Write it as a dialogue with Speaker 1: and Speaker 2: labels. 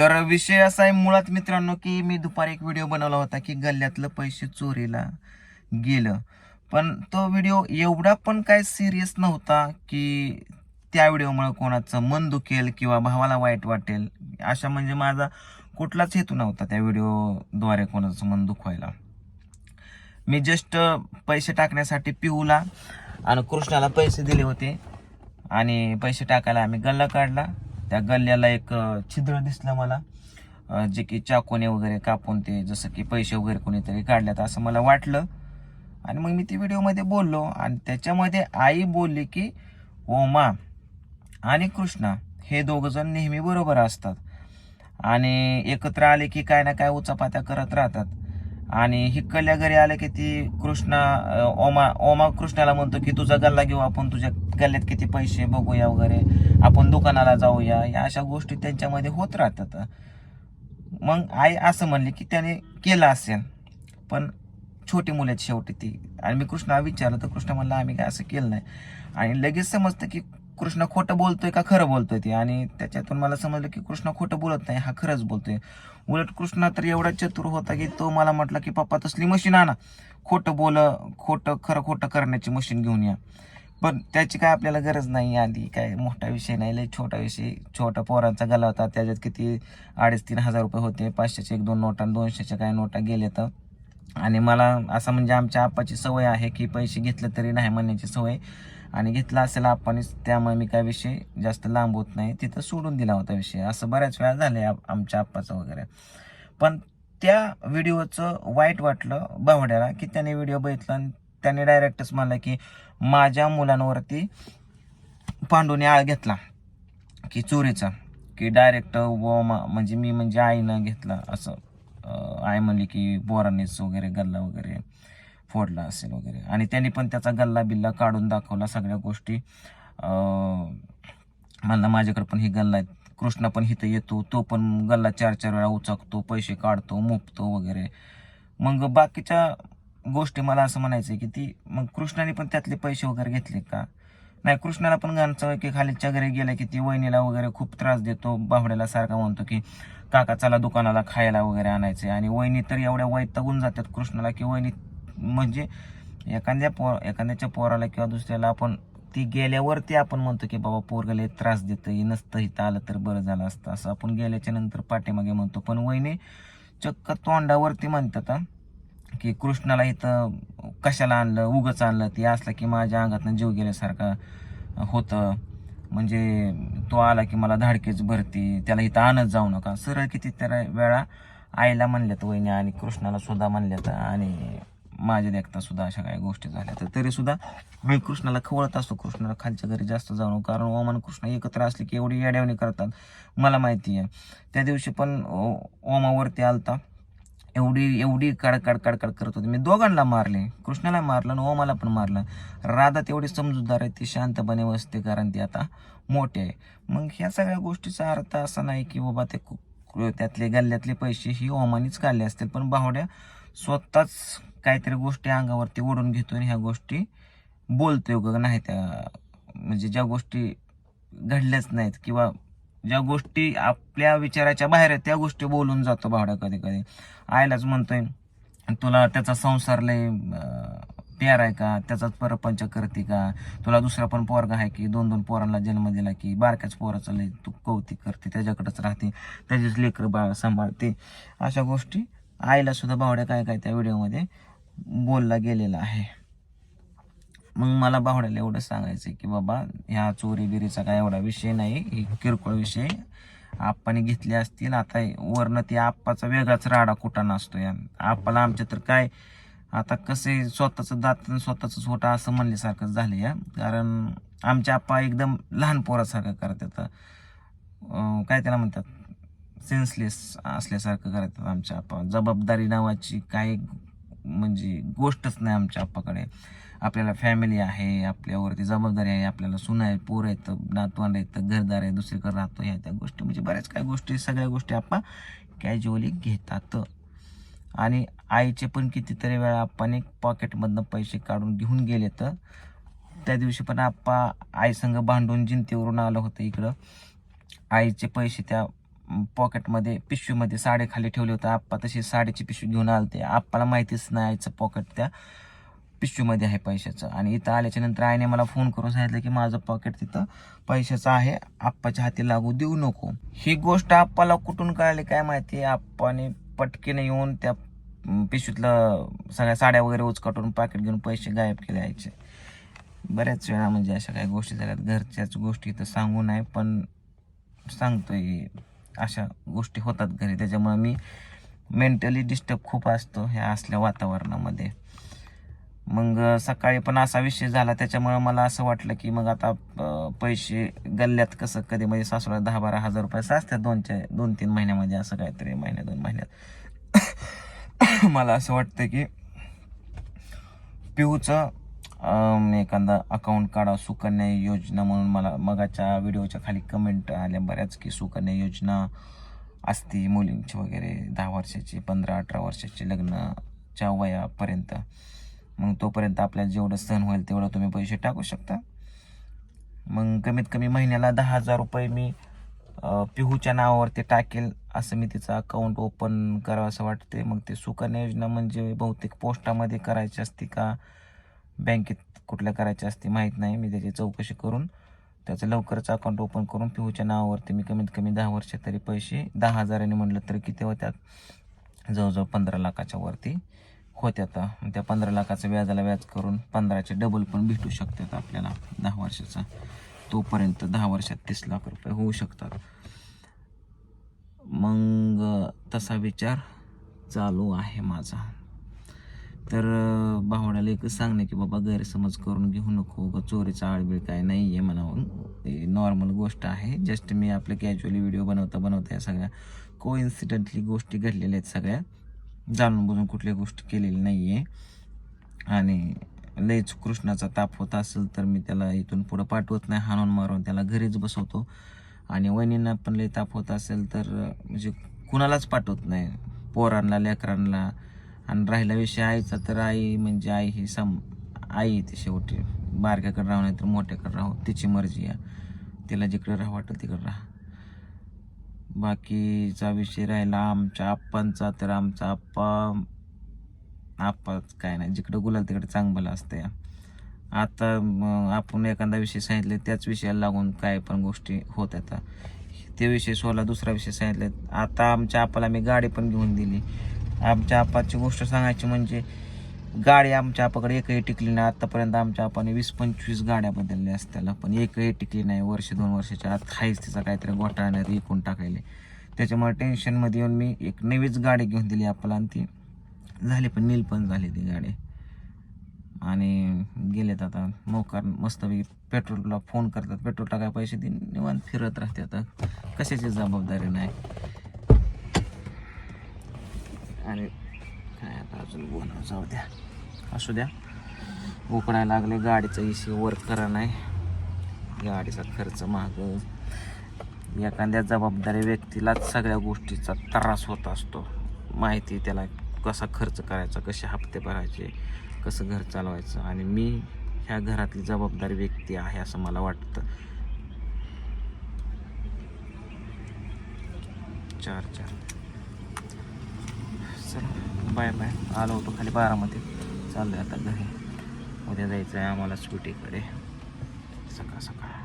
Speaker 1: तर विषय असा आहे मुळात मित्रांनो की मी दुपारी एक व्हिडिओ बनवला होता की गल्ल्यातलं पैसे चोरीला गेलं. पण तो व्हिडिओ एवढा पण काय सिरियस नव्हता की त्या व्हिडिओमुळे कोणाचं मन दुखेल किंवा भावाला वाईट वाटेल अशा म्हणजे माझा कुठलाच हेतू नव्हता त्या व्हिडिओद्वारे कोणाचं मन दुखवायला. मी जस्ट पैसे टाकण्यासाठी पिहूला आणि कृष्णाला पैसे दिले होते आणि पैसे टाकायला आम्ही गल्ला काढला. त्या गल्ल्याला एक छिद्र दिसलं मला. जे की चाकोने वगैरे कापून ते जसं की पैसे वगैरे कोणीतरी काढल्यात असं मला वाटलं. आणि मग मी ते व्हिडिओमध्ये बोललो आणि त्याच्यामध्ये आई बोलली की ओमा आणि कृष्णा हे दोघंजण नेहमी बरोबर असतात. आणि एकत्र आले की काय ना काय उचापात्या करत राहतात. आणि हिक्कल्या घरी आले की ती कृष्णा ओमा ओमा कृष्णाला म्हणतो की तुझा गल्ला घेऊ आपण तुझ्या गल्ल्यात किती पैसे बघूया वगैरे. आपण दुकानाला जाऊया. या अशा गोष्टी त्यांच्यामध्ये होत राहतात. मग आई असं म्हणली की त्याने केलं असेल पण छोटी मुलं शेवटी ती. आणि मी कृष्णा विचारलं तर कृष्ण म्हणला आम्ही काय असं केलं नाही. आणि लगेच समजतं की कृष्ण खोटं बोलतोय का खरं बोलतोय ते? आणि त्याच्यातून मला समजलं की कृष्ण खोटं बोलत नाही हा खरंच बोलतोय. उलट कृष्णा तर एवढा चतुर होता की तो मला म्हटला की पप्पा तसली मशीन आणा. खोटं बोल खोटं खरं खोटं करण्याची मशीन घेऊन या. पण त्याची काय आपल्याला गरज नाही आधी. काय मोठा विषय नाही लय छोटा विषय. छोटा पोरांचा गला होता. त्याच्यात किती अडीच तीन हजार रुपये होते. पाचशेचे एक दोन नोटा दोनशेच्या काय नोटा गेले तर. आणि मला असं म्हणजे आमच्या आप्पाची सवय आहे की पैसे घेतले तरी नाही म्हणण्याची सवय. आणि घेतला असेल आपणच त्यामुळे मी काय विषय जास्त लांब होत नाही. तिथं सोडून दिला होता विषय. असं बऱ्याच वेळा झाले आमच्या आप्पाचं वगैरे. पण त्या व्हिडिओचं वाईट वाटलं बावड्याला की त्याने व्हिडिओ बघितला आणि त्याने डायरेक्टच म्हणलं की माझ्या मुलांवरती पांडूने आळ घेतला की चोरीचा. की डायरेक्ट म्हणजे मी म्हणजे आईनं घेतला असं आई म्हणली की बोरानेच वगैरे गल्ला वगैरे. फोडला असेल वगैरे. आणि त्यांनी पण त्याचा गल्ला बिल्ला काढून दाखवला सगळ्या गोष्टी. अं, म्हणला माझ्याकडे पण ही गल्ला आहे कृष्णा पण इथं येतो तो पण गल्ला चार चार वेळा उचकतो पैसे काढतो मुपतो वगैरे. मग बाकीच्या गोष्टी मला असं म्हणायचं की ती मग कृष्णाने पण त्यातले पैसे वगैरे घेतले का? नाही कृष्णाला पण गाणचं की खालीच्या घरी गेला की ती वहिनीला वगैरे खूप त्रास देतो बावड्याला सारखा म्हणतो की काका चला दुकानाला खायला वगैरे आणायचे आणि वहिनी तर एवढ्या वैतागून जातात कृष्णाला की वहिनी म्हणजे एखाद्या पोर एखाद्याच्या पोराला किंवा दुसऱ्याला आपण ती गेल्यावरती आपण म्हणतो की बाबा पोरगाला त्रास देतं नसतं इथं आलं तर बरं झालं असतं. असं आपण गेल्याच्यानंतर पाठीमागे म्हणतो. पण वहिनी चक्क तोंडावरती म्हणतात की कृष्णाला इथं कशाला आणलं उगच आणलं ते असलं की माझ्या अंगातनं जीव गेल्यासारखा होतं. म्हणजे तो आला की मला धाडकेच भरती त्याला इथं आणत जाऊ नका. सरळ किती तर वेळा आईला म्हणल्यात वहिनी आणि कृष्णाला सुद्धा म्हणल्यात आणि माझ्या देखता सुद्धा अशा काही गोष्टी झाल्या. तर तरी सुद्धा मी कृष्णाला खवळत असतो. कृष्णाला खालच्या घरी जास्त जाणू कारण ओमान कृष्ण एकत्र असले की एवढी येड्यावणी करतात. मला माहिती आहे. त्या दिवशी पण ओमावरती आलता. एवढी एवढी कडकड कडकड करत होती. मी दोघांना मारले. कृष्णाला मारलं आणि ओमाला पण मारलं. राधा तेवढी समजूतदार आहे ती शांतपणे बसते कारण ती आता मोठी आहे. मग ह्या सगळ्या गोष्टीचा अर्थ असा नाही की बाबा ते त्यातले गल्ल्यातले पैसे ही ओमानीच काढले असतील. पण बावड्या स्वतःच काहीतरी गोष्टी अंगावरती ओढून घेतो आणि ह्या गोष्टी बोलतो योग नाही त्या म्हणजे ज्या गोष्टी घडल्याच नाहीत किंवा ज्या गोष्टी आपल्या विचाराच्या बाहेर आहेत त्या गोष्टी बोलून जातो भावड्या कधी कधी. आयलाच म्हणतोय तुला त्याचा संसार लय प्यार आहे का? त्याचाच परपंच करते का? तुला दुसरा पण पोरगा आहे की? दोन दोन पोरांना जन्म दिला की? बारक्याच पोराचं लय तू कौतिक करते त्याच्याकडेच राहते त्याचीच लेकर बाळ सांभाळते. अशा गोष्टी आईला सुद्धा भावड्या काय काय त्या व्हिडिओमध्ये बोलला गेलेला आहे. मग मला बावड्याला एवढं सांगायचं की बाबा ह्या चोरी बिरीचा काय एवढा विषय नाही ही किरकोळ विषय आप्पाने घेतले असतील. आता वरनं ते आप्पाचा वेगळाच राडा कुठं नसतो या आप्पाला आमच्या तर काय आता कसे स्वतःचं दात स्वतःच छोटा असं म्हणल्यासारखं झालं या. कारण आमच्या आप्पा एकदम लहान पोरासारखं करतात. काय त्याला म्हणतात? सेन्सलेस असल्यासारखं करतात आमच्या आप्पा. जबाबदारी नावाची काही म्हणजे गोष्टच नाही आमच्या आप्पाकडे. आपल्याला फॅमिली आहे आपल्यावरती जबाबदारी आहे आपल्याला सुना आहे पोर आहेत नातवंड आहेत घरदार आहे दुसरीकडे राहतो ह्या त्या गोष्टी. म्हणजे बऱ्याच काही गोष्टी सगळ्या गोष्टी आप्पा कॅज्युअली घेतात. आणि आईचे पण कितीतरी वेळा आप्पाने पॉकेटमधनं पैसे काढून घेऊन गेले तर त्या दिवशी पण आप्पा आईसंग भांडून जिंतीवरून आलं होतं इकडं. आईचे पैसे त्या पॉकेटमध्ये पिशवीमध्ये साडे खाली ठेवले होते. आप्पा तशी साडीची पिशवी घेऊन आलते. आप्पाला माहितीच नाही आईचं पॉकेट त्या पिशवीमध्ये आहे पैशाचं. आणि इथं आल्याच्यानंतर आईने मला फोन करून सांगितलं की माझं पॉकेट तिथं पैशाचं आहे. आप्पाच्या हाती लागू देऊ नको. ही गोष्ट आप्पाला कुठून कळाली काय माहिती? आप्पाने पटकीने येऊन त्या पिशवीतलं सगळ्या साड्या वगैरे उचकटून पॅकेट घेऊन पैसे गायब केले यायचे बऱ्याच वेळा म्हणजे अशा काही गोष्टी झाल्यात. घरच्याच गोष्टी तर सांगू नाही पण सांगतोय. अशा गोष्टी होतात घरी. त्याच्यामुळे मी मेंटली डिस्टर्ब खूप असतो ह्या असल्या वातावरणामध्ये. मग सकाळी पण असा विषय झाला. त्याच्यामुळं मला असं वाटलं की मग आता पैसे गल्ल्यात कसं कधी मध्ये सासूला दहा बारा हजार रुपये असतात दोनच्या दोन तीन महिन्यामध्ये असं काहीतरी महिन्या दोन महिन्यात. मला असं वाटतं की पिऊचं एखादा अकाउंट काढा सुकन्या योजना म्हणून मला मगाच्या व्हिडिओच्या खाली कमेंट आल्या बऱ्याच की सुकन्या योजना असती मुलींची वगैरे दहा वर्षाची पंधरा अठरा वर्षाची लग्नाच्या वयापर्यंत. मग तोपर्यंत आपल्याला जेवढं सहन होईल तेवढं तुम्ही पैसे टाकू शकता. मग कमीत कमी महिन्याला दहा हजार रुपये मी पिहूच्या नावावरती टाकेल असं मी तिचं अकाउंट ओपन करावं असं वाटते मग ते सुकन्या योजना म्हणजे बहुतेक पोस्टामध्ये करायची असते का? बँकेत कुठल्या करायची असते माहीत नाही. मी त्याची चौकशी करून त्याचं लवकरच अकाउंट ओपन करून पिहूच्या नावावरती मी कमीत कमी दहा वर्ष तरी पैसे दहा हजाराने म्हटलं तरी किती होत्यात? जवळजवळ पंधरा लाखाच्या वरती होत्यात. त्या पंधरा लाखाचं व्याजाला व्याज करून पंधराचे डबल पण भेटू शकतात आपल्याला दहा वर्षाचा. तोपर्यंत दहा वर्षात तीस लाख रुपये होऊ शकतात. मग तसा विचार चालू आहे माझा. तर भावड्याला एकच सांगणे की बाबा गैरसमज करून घेऊ नको ग चोरीचा आळबीळ काय नाही आहे म्हणावं नॉर्मल गोष्ट आहे. जस्ट मी आपले कॅज्युअली व्हिडिओ बनवता बनवता या सगळ्या को इन्सिडेंटली गोष्टी घडलेल्या आहेत सगळ्या. जाणून बुजून कुठली गोष्ट केलेली नाही आहे आणि लयच कृष्णाचा ताप होत असेल तर मी त्याला इथून पुढं पाठवत नाही. हाणून मारून त्याला घरीच बसवतो. आणि वहिनींना पण लय ताप होत असेल तर म्हणजे कुणालाच पाठवत नाही. पोरांना लेकरांना आणि राहिला विषय आईचा तर आई म्हणजे आई ही सम आई ते ती शेवटी बारक्याकडे राहू नाही तर मोठ्याकडे राहू. तिची मर्जी आहे. तिला जिकडे राहा वाटतं तिकडे राहा. बाकीचा विषय राहिला आमच्या आप्पांचा तर आमचा आप्पा आप्पा काय नाही जिकडं गुलाल तिकडे चांगलं असतं आता आपण एखादा विषय सांगितले त्याच विषयाला लागून काय पण गोष्टी होत आता ते विषय सोडला दुसरा विषय सांगितले. आता आमच्या आपाला मी गाडी पण घेऊन दिली. आमच्या आपाची गोष्ट सांगायची म्हणजे गाडी आमच्या आपाकडे एकही टिकली नाही. आतापर्यंत आमच्या आपाने वीस पंचवीस गाड्या बदलल्या असत्याला. पण एकही टिकली नाही. वर्ष दोन वर्षाच्या आत हायच तिचा काहीतरी घोटाळा विकून टाकायले. त्याच्यामुळे टेन्शनमध्ये येऊन मी एक नवीच गाडी घेऊन दिली आपल्याला आणि ती झाली पण नील पण झाली ती गाडी. आणि गेलेत आता मोकार मस्तपैकी पेट्रोलला फोन करतात. पेट्रोल टाकाय पैसे देऊन निवांत फिरत राहते आता कशाची जबाबदारी नाही. आणि काय आता अजून बोला जाऊ द्या. असू द्या. उकडायला लागले गाडीचा इशी वर्क करा नाही. गाडीचा खर्च महाग. एखाद्या जबाबदारी व्यक्तीलाच सगळ्या गोष्टीचा त्रास होत असतो. माहिती त्याला कसा खर्च करायचा कसे हप्ते भरायचे कसं घर चालवायचं. आणि मी ह्या घरातली जबाबदारी व्यक्ती आहे असं मला वाटतं. चार चार. चला बाय बाय आलो होतो खाली बारामध्ये. चाललोय आता घरी. उद्या जायचं आहे आम्हाला स्कूटीकडे सकाळ सकाळ.